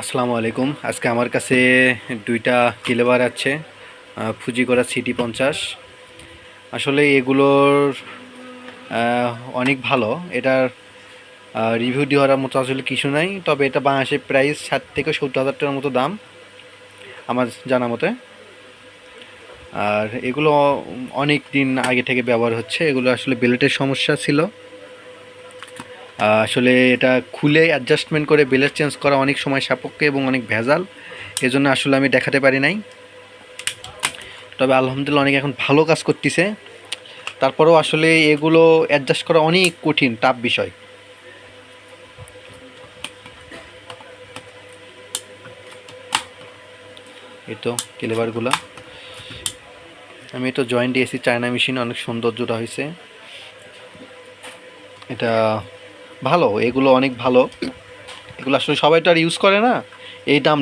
আসসালামু আলাইকুম। আজকে আমার কাছে দুইটা কিলেবার আছে ফুজি করা সিটি পঞ্চাশ। আসলে এগুলোর অনেক ভালো। এটার রিভিউ দেওয়ার মতো আসলে কিছু নাই, তবে এটা বাংলাদেশের প্রাইস ষাট থেকে সত্তর হাজার টাকার মতো দাম, আমার জানা মতে। আর এগুলো অনেক দিন আগে থেকে ব্যবহার হচ্ছে, এগুলো আসলে বেলেটের সমস্যা ছিল। আসলে এটা খুলে অ্যাডজাস্টমেন্ট করে বেলেট চেঞ্জ করা অনেক সময় সাপক্ষে এবং অনেক ভেজাল। এজন্য আসলে আমি দেখাতে পারি নাই। তবে আলহামদুলিল্লাহ অনেক এখন ভালো কাজ করতেছে। তারপরেও আসলে এগুলো অ্যাডজাস্ট করা অনেক কঠিন টাফ বিষয়। এই তো কেলেবারগুলা আমি তো জয়েন্ট দিয়েছি চায়না মেশিন অনেক সৌন্দর্যটা হয়েছে এটা ভালো, এগুলো অনেক ভালো। এগুলো আসলে সবাই তো আর ইউজ করে না। এই দাম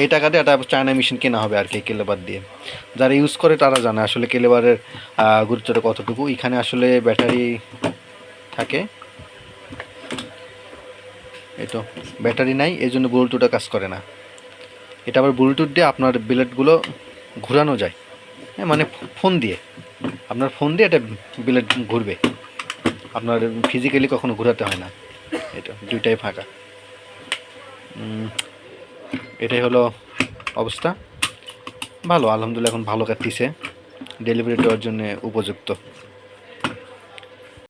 এই টাকাতে একটা চায়না মেশিন কেনা হবে আর কি কেলেবার দিয়ে। যারা ইউজ করে তারা জানে আসলে কেলেবারের গুরুত্বটা কতটুকু। এখানে আসলে ব্যাটারি থাকে। এই তো ব্যাটারি নাই, এই জন্য ব্লুটুথটা কাজ করে না। এটা আবার ব্লুটুথ দিয়ে আপনার বিলেটগুলো ঘোরানো যায়। হ্যাঁ মানে ফোন দিয়ে। আপনার ফোন দিয়ে এটা বিলেট ঘুরবে। আপনার ফিজিক্যালি কখনো ঘোরাতে হয় না। এটা দুইটাই ফাঁকা। এটাই হলো অবস্থা। ভালো, আলহামদুলিল্লাহ এখন ভালো কাটতিছে। ডেলিভারি দেওয়ার জন্য উপযুক্ত।